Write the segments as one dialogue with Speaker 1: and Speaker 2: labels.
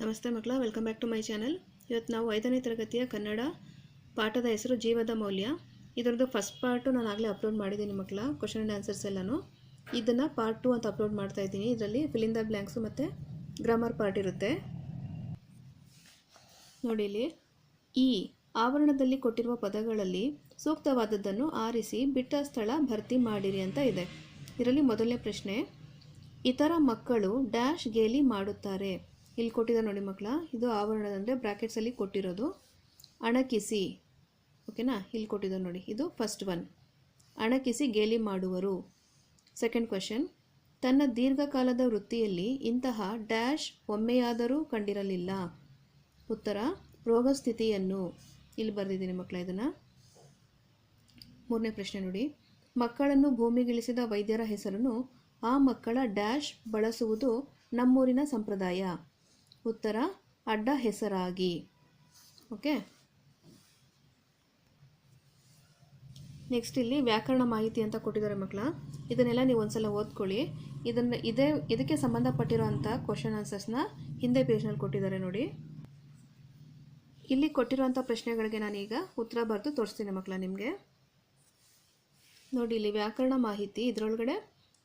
Speaker 1: ನಮಸ್ತೆ ಮಕ್ಕಳ welcome back to my channel ಇವತ್ತು ನಾವು ಐದನೇ ತರಗತಿಯ ಕನ್ನಡ ಪಾಠದ ಹೆಸರು ಜೀವದ ಮೌಲ್ಯ. ಇದರದ್ದು ಫಸ್ಟ್ ಪಾರ್ಟು ನಾನು ಆಗಲೇ ಅಪ್ಲೋಡ್ ಮಾಡಿದ್ದೀನಿ ಮಕ್ಕಳ ಕ್ವಶನ್ ಆ್ಯಂಡ್ ಆನ್ಸರ್ಸ್ ಎಲ್ಲನೂ. ಇದನ್ನು ಪಾರ್ಟ್ ಟು ಅಂತ ಅಪ್ಲೋಡ್ ಮಾಡ್ತಾ ಇದ್ದೀನಿ. ಇದರಲ್ಲಿ ಫಿಲಿಂದ ಬ್ಲ್ಯಾಂಕ್ಸು ಮತ್ತು ಗ್ರಾಮರ್ ಪಾರ್ಟ್ ಇರುತ್ತೆ. ನೋಡಿ ಇಲ್ಲಿ. ಈ ಆವರಣದಲ್ಲಿ ಕೊಟ್ಟಿರುವ ಪದಗಳಲ್ಲಿ ಸೂಕ್ತವಾದದ್ದನ್ನು ಆರಿಸಿ ಬಿಟ್ಟ ಸ್ಥಳ ಭರ್ತಿ ಮಾಡಿರಿ ಅಂತ ಇದೆ. ಇದರಲ್ಲಿ ಮೊದಲನೇ ಪ್ರಶ್ನೆ, ಇತರ ಮಕ್ಕಳು ಡ್ಯಾಶ್ ಗೇಲಿ ಮಾಡುತ್ತಾರೆ. ಇಲ್ಲಿ ಕೊಟ್ಟಿದ್ದಾರೆ ನೋಡಿ ಮಕ್ಕಳ, ಇದು ಆವರಣದ ಅಂದರೆ ಬ್ರ್ಯಾಕೆಟ್ಸಲ್ಲಿ ಕೊಟ್ಟಿರೋದು. ಅಣಕಿಸಿ ಓಕೆನಾ ಇಲ್ಲಿ ಕೊಟ್ಟಿದ್ದಾರೆ ನೋಡಿ, ಇದು ಫಸ್ಟ್ ಒನ್ ಅಣಕಿಸಿ ಗೇಲಿ ಮಾಡುವರು. ಸೆಕೆಂಡ್ ಕ್ವೆಶನ್ ತನ್ನ ದೀರ್ಘಕಾಲದ ವೃತ್ತಿಯಲ್ಲಿ ಇಂತಹ ಡ್ಯಾಶ್ ಒಮ್ಮೆಯಾದರೂ ಕಂಡಿರಲಿಲ್ಲ. ಉತ್ತರ, ರೋಗಸ್ಥಿತಿಯನ್ನು. ಇಲ್ಲಿ ಬರೆದಿದ್ದೀನಿ ಮಕ್ಕಳ ಇದನ್ನು. ಮೂರನೇ ಪ್ರಶ್ನೆ ನೋಡಿ, ಮಕ್ಕಳನ್ನು ಭೂಮಿಗಿಳಿಸಿದ ವೈದ್ಯರ ಹೆಸರನ್ನು ಆ ಮಕ್ಕಳ ಡ್ಯಾಶ್ ಬಳಸುವುದು ನಮ್ಮೂರಿನ ಸಂಪ್ರದಾಯ. ಉತ್ತರ, ಅಡ್ಡ ಹೆಸರಾಗಿ. ಓಕೆ? ನೆಕ್ಸ್ಟ್ ಇಲ್ಲಿ ವ್ಯಾಕರಣ ಮಾಹಿತಿ ಅಂತ ಕೊಟ್ಟಿದ್ದಾರೆ ಮಕ್ಕಳ. ಇದನ್ನೆಲ್ಲ ನೀವು ಒಂದ್ಸಲ ಓದ್ಕೊಳ್ಳಿ. ಇದನ್ನು ಇದೇ, ಇದಕ್ಕೆ ಸಂಬಂಧಪಟ್ಟಿರೋಂಥ ಕ್ವಶನ್ ಆನ್ಸರ್ಸ್ನ ಹಿಂದೆ ಪೇಜ್ನಲ್ಲಿ ಕೊಟ್ಟಿದ್ದಾರೆ ನೋಡಿ. ಇಲ್ಲಿ ಕೊಟ್ಟಿರುವಂಥ ಪ್ರಶ್ನೆಗಳಿಗೆ ನಾನೀಗ ಉತ್ತರ ಬರೆದು ತೋರಿಸ್ತೀನಿ ಮಕ್ಕಳ ನಿಮಗೆ. ನೋಡಿ, ಇಲ್ಲಿ ವ್ಯಾಕರಣ ಮಾಹಿತಿ ಇದರೊಳಗಡೆ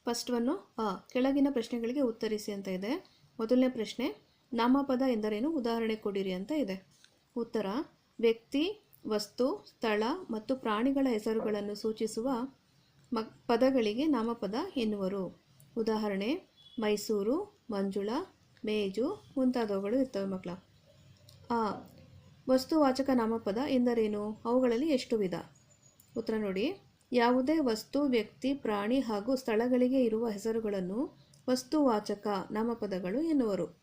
Speaker 1: ಫಸ್ಟ್ ಒನ್ನು ಅ ಕೆಳಗಿನ ಪ್ರಶ್ನೆಗಳಿಗೆ ಉತ್ತರಿಸಿ ಅಂತ ಇದೆ. ಮೊದಲನೇ ಪ್ರಶ್ನೆ ನಾಮಪದ ಎಂದರೇನು? ಉದಾಹರಣೆ ಕೊಡಿರಿ ಅಂತ ಇದೆ. ಉತ್ತರ, ವ್ಯಕ್ತಿ, ವಸ್ತು, ಸ್ಥಳ ಮತ್ತು ಪ್ರಾಣಿಗಳ ಹೆಸರುಗಳನ್ನು ಸೂಚಿಸುವ ಮ, ಪದಗಳಿಗೆ ನಾಮಪದ ಎನ್ನುವರು. ಉದಾಹರಣೆ, ಮೈಸೂರು, ಮಂಜುಳ, ಮೇಜು ಮುಂತಾದವುಗಳು ಇರ್ತವೆ ಮಕ್ಕಳ. ಆ, ವಸ್ತುವಾಚಕ ನಾಮಪದ ಎಂದರೇನು? ಅವುಗಳಲ್ಲಿ ಎಷ್ಟು ವಿಧ? ಉತ್ತರ ನೋಡಿ. ಯಾವುದೇ ವಸ್ತು, ವ್ಯಕ್ತಿ, ಪ್ರಾಣಿ ಹಾಗೂ ಸ್ಥಳಗಳಿಗೆ ಇರುವ ಹೆಸರುಗಳನ್ನು ವಸ್ತುವಾಚಕ ನಾಮಪದಗಳು ಎನ್ನುವರು.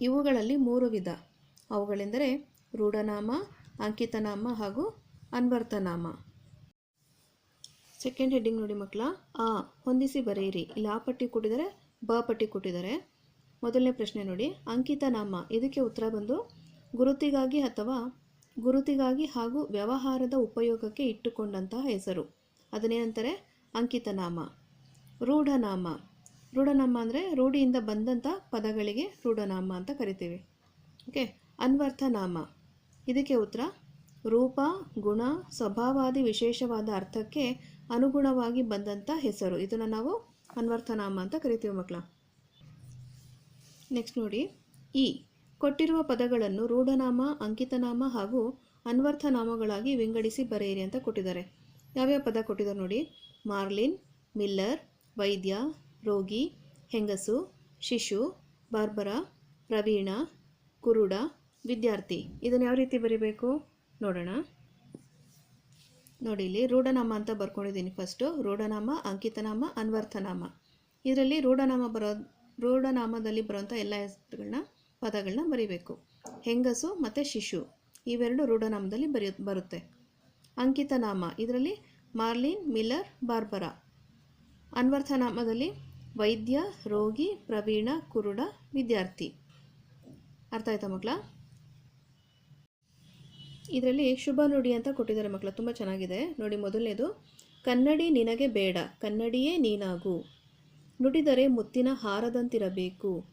Speaker 1: ಇವುಗಳಲ್ಲಿ ಮೂರು ವಿಧ. ಅವುಗಳೆಂದರೆ ರೂಢನಾಮ, ಅಂಕಿತನಾಮ ಹಾಗೂ ಅನ್ವರ್ಥನಾಮ ಸೆಕೆಂಡ್ ಹೆಡ್ಡಿಂಗ್ ನೋಡಿ ಮಕ್ಕಳ. ಆ, ಹೊಂದಿಸಿ ಬರೆಯಿರಿ. ಇಲ್ಲಿ, ಆ ಪಟ್ಟಿ ಕೊಟ್ಟಿದ್ದಾರೆ ಬ ಪಟ್ಟಿ ಕೊಟ್ಟಿದ್ದಾರೆ ಮೊದಲನೇ ಪ್ರಶ್ನೆ ನೋಡಿ. ಅಂಕಿತನಾಮ, ಇದಕ್ಕೆ ಉತ್ತರ ಬಂದು ಗುರುತಿಗಾಗಿ ಅಥವಾ ಗುರುತಿಗಾಗಿ ಹಾಗೂ ವ್ಯವಹಾರದ ಉಪಯೋಗಕ್ಕೆ ಇಟ್ಟುಕೊಂಡಂತಹ ಹೆಸರು. ಅದನ್ನೇನಂತಾರೆ? ಅಂಕಿತನಾಮ. ರೂಢನಾಮ. ರೂಢನಾಮ ಅಂದರೆ ರೂಢಿಯಿಂದ ಬಂದಂಥ ಪದಗಳಿಗೆ ರೂಢನಾಮ ಅಂತ ಕರಿತೀವಿ. ಓಕೆ ಅನ್ವರ್ಥನಾಮ. ಇದಕ್ಕೆ ಉತ್ತರ, ರೂಪ, ಗುಣ, ಸ್ವಭಾವಾದಿ ವಿಶೇಷವಾದ ಅರ್ಥಕ್ಕೆ ಅನುಗುಣವಾಗಿ ಬಂದಂಥ ಹೆಸರು. ಇದನ್ನು ನಾವು ಅನ್ವರ್ಥನಾಮ ಅಂತ ಕರಿತೀವಿ ಮಕ್ಕಳ. ನೆಕ್ಸ್ಟ್ ನೋಡಿ, ಈ ಕೊಟ್ಟಿರುವ ಪದಗಳನ್ನು ರೂಢನಾಮ ಅಂಕಿತನಾಮ ಹಾಗೂ ಅನ್ವರ್ಥನಾಮಗಳಾಗಿ ವಿಂಗಡಿಸಿ ಬರೆಯಿರಿ ಅಂತ ಕೊಟ್ಟಿದ್ದಾರೆ. ಯಾವ್ಯಾವ ಪದ ಕೊಟ್ಟಿದ್ದಾರೆ ನೋಡಿ? ಮಾರ್ಲಿನ್, ಮಿಲ್ಲರ್, ವೈದ್ಯ ರೋಗಿ, ಹೆಂಗಸು, ಶಿಶು, ಬಾರ್ಬರ, ಪ್ರವೀಣ, ಕುರುಡ, ವಿದ್ಯಾರ್ಥಿ. ಇದನ್ನು ಯಾವ ರೀತಿ ಬರಿಬೇಕು? ನೋಡೋಣ. ನೋಡಿ ಇಲ್ಲಿ ರೂಢನಾಮ ಅಂತ ಬರ್ಕೊಂಡಿದ್ದೀನಿ ಫಸ್ಟು ರೂಢನಾಮ, ಅಂಕಿತನಾಮ, ಅನ್ವರ್ಥನಾಮ. ಇದರಲ್ಲಿ ರೂಢನಾಮ ಬರೋ, ರೂಢನಾಮದಲ್ಲಿ ಬರೋಂಥ ಎಲ್ಲ ಹೆಸರುಗಳನ್ನ ಪದಗಳನ್ನ ಬರಿಬೇಕು. ಹೆಂಗಸು ಮತ್ತು ಶಿಶು. ಇವೆರಡು ರೂಢನಾಮದಲ್ಲಿ ಬರೆಯ, ಬರುತ್ತೆ. ಅಂಕಿತನಾಮ. ಇದರಲ್ಲಿ ಮಾರ್ಲಿನ್, ಮಿಲ್ಲರ್, ಬಾರ್ಬರ. ಅನ್ವರ್ಥನಾಮದಲ್ಲಿ ವೈದ್ಯ, ರೋಗಿ, ಪ್ರವೀಣ, ಕುರುಡ, ವಿದ್ಯಾರ್ಥಿ. ಅರ್ಥ ಆಯ್ತಾ ಮಕ್ಕಳ? ಇದರಲ್ಲಿ ಶುಭ ನುಡಿ ಅಂತ ಕೊಟ್ಟಿದ್ದಾರೆ ಮಕ್ಕಳು, ತುಂಬ ಚೆನ್ನಾಗಿದೆ. ನೋಡಿ ಮೊದಲನೇದು, ಕನ್ನಡಿ ನಿನಗೆ ಬೇಡ, ಕನ್ನಡಿಯೇ ನೀನಾಗು. ನುಡಿದರೆ ಮುತ್ತಿನ ಹಾರದಂತಿರಬೇಕು.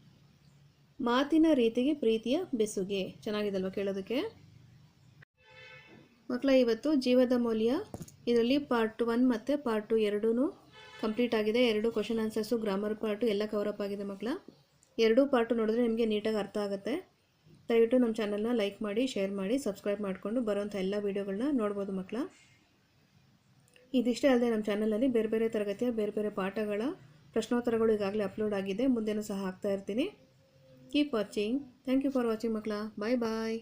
Speaker 1: ಮಾತಿನ ರೀತಿಗೆ ಪ್ರೀತಿಯ ಬೆಸುಗೆ. ಚೆನ್ನಾಗಿದಲ್ವ ಕೇಳೋದಕ್ಕೆ? ಮಕ್ಕಳ, ಇವತ್ತು ಜೀವದ ಮೌಲ್ಯ ಇದರಲ್ಲಿ ಪಾರ್ಟ್ ಒನ್ ಮತ್ತು ಪಾರ್ಟ್ ಟು ಎರಡೂ ಕಂಪ್ಲೀಟ್ ಆಗಿದೆ. ಎರಡು ಕ್ವಶನ್ ಆನ್ಸರ್ಸು, ಗ್ರಾಮರ್ ಪಾರ್ಟು, ಎಲ್ಲ ಕವರಪ್ ಆಗಿದೆ ಮಕ್ಕಳ. ಎರಡೂ ಪಾರ್ಟು ನೋಡಿದ್ರೆ ನಿಮಗೆ ನೀಟಾಗಿ ಅರ್ಥ ಆಗುತ್ತೆ. ದಯವಿಟ್ಟು ನಮ್ಮ ಚಾನಲ್ನ ಲೈಕ್ ಮಾಡಿ ಶೇರ್ ಮಾಡಿ ಸಬ್ಸ್ಕ್ರೈಬ್ ಮಾಡಿಕೊಂಡು ಬರೋಂಥ ಎಲ್ಲ ವೀಡಿಯೋಗಳನ್ನ ನೋಡ್ಬೋದು ಮಕ್ಕಳ. ಇದಿಷ್ಟೇ ಅಲ್ಲದೆ ನಮ್ಮ ಚಾನಲಲ್ಲಿ ಬೇರೆ ಬೇರೆ ತರಗತಿಯ, ಬೇರೆ ಬೇರೆ ಪಾಠಗಳ, ಪ್ರಶ್ನೋತ್ತರಗಳು ಈಗಾಗಲೇ ಅಪ್ಲೋಡ್ ಆಗಿದೆ. ಮುಂದೆನೂ ಸಹ ಹಾಕ್ತಾ ಇರ್ತೀನಿ. Keep watching thank you for watching ಮಕ್ಕಳ. Bye bye